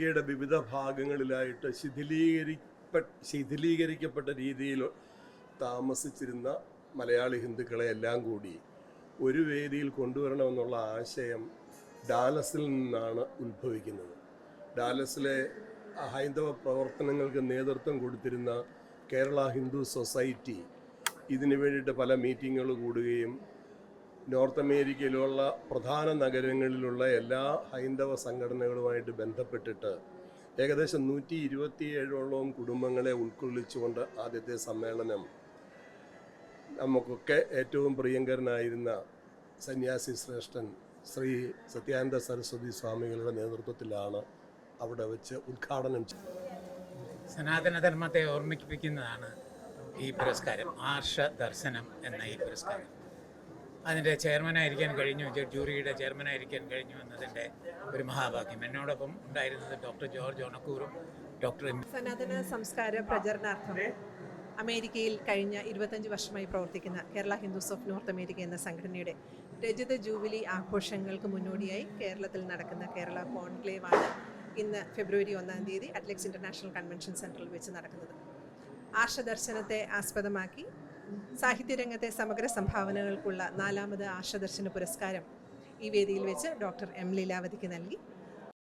അമേരിക്കയുടെ വിവിധ ഭാഗങ്ങളിലായിട്ട് ശിഥിലീകരിപ്പ ശിഥിലീകരിക്കപ്പെട്ട രീതിയിൽ താമസിച്ചിരുന്ന മലയാളി ഹിന്ദുക്കളെ എല്ലാം കൂടി ഒരു വേദിയിൽ കൊണ്ടുവരണമെന്നുള്ള ആശയം ഡാലസിൽ നിന്നാണ് ഉത്ഭവിക്കുന്നത്. ഡാലസിലെ ഹൈന്ദവ പ്രവർത്തനങ്ങൾക്ക് നേതൃത്വം കൊടുത്തിരുന്ന കേരള ഹിന്ദു സൊസൈറ്റി ഇതിനു വേണ്ടിയിട്ട് പല മീറ്റിങ്ങുകൾ കൂടുകയും നോർത്ത് അമേരിക്കയിലുള്ള പ്രധാന നഗരങ്ങളിലുള്ള എല്ലാ ഹൈന്ദവ സംഘടനകളുമായിട്ട് ബന്ധപ്പെട്ടിട്ട് ഏകദേശം നൂറ്റി ഇരുപത്തിയേഴോളം കുടുംബങ്ങളെ ഉൾക്കൊള്ളിച്ചുകൊണ്ട് ആദ്യത്തെ സമ്മേളനം നമുക്കൊക്കെ ഏറ്റവും പ്രിയങ്കരനായിരുന്ന സന്യാസി ശ്രേഷ്ഠൻ ശ്രീ സത്യാനന്ദ സരസ്വതി സ്വാമികളുടെ നേതൃത്വത്തിലാണ് അവിടെ വെച്ച് ഉദ്ഘാടനം ചെയ്തത് സനാതനധർമ്മത്തെ ഓർമ്മിപ്പിക്കുന്നതാണ് ഈ പുരസ്കാരം ആർഷ ദർശനം എന്ന ഈ പുരസ്കാരം. അതിന്റെ ചെയർമാനായിരിക്കാൻ കഴിഞ്ഞു ജൂറിയുടെ ചെയർമാനായിരിക്കാൻ കഴിഞ്ഞു എന്നതിന്റെ ഒരു മഹാഭാഗ്യം. എന്നോടൊപ്പം ഉണ്ടായിരുന്നത് ഡോക്ടർ ജോർജ് ഒണക്കൂറും ഡോക്ടർ സനാതന സംസ്കാര പ്രചരണാർത്ഥം അമേരിക്കയിൽ കഴിഞ്ഞ ഇരുപത്തഞ്ച് വർഷമായി പ്രവർത്തിക്കുന്ന Kerala Hindus of North America എന്ന സംഘടനയുടെ രജത ജൂബിലി ആഘോഷങ്ങൾക്ക് മുന്നോടിയായി കേരളത്തിൽ നടക്കുന്ന കേരള കോൺക്ലേവ് ആണ് ഇന്ന് ഫെബ്രുവരി ഒന്നാം തീയതി അറ്റ്ലക്സ് ഇന്റർനാഷണൽ കൺവെൻഷൻ സെന്ററിൽ വെച്ച് നടക്കുന്നത്. ആർഷദർശനത്തെ ആസ്പദമാക്കി സാഹിത്യരംഗത്തെ സമഗ്ര സംഭാവനകൾക്കുള്ള നാലാമത് ആർഷദർശന പുരസ്കാരം ഈ വേദിയിൽ വെച്ച് ഡോക്ടർ എം ലീലാവതിക്ക് നൽകി.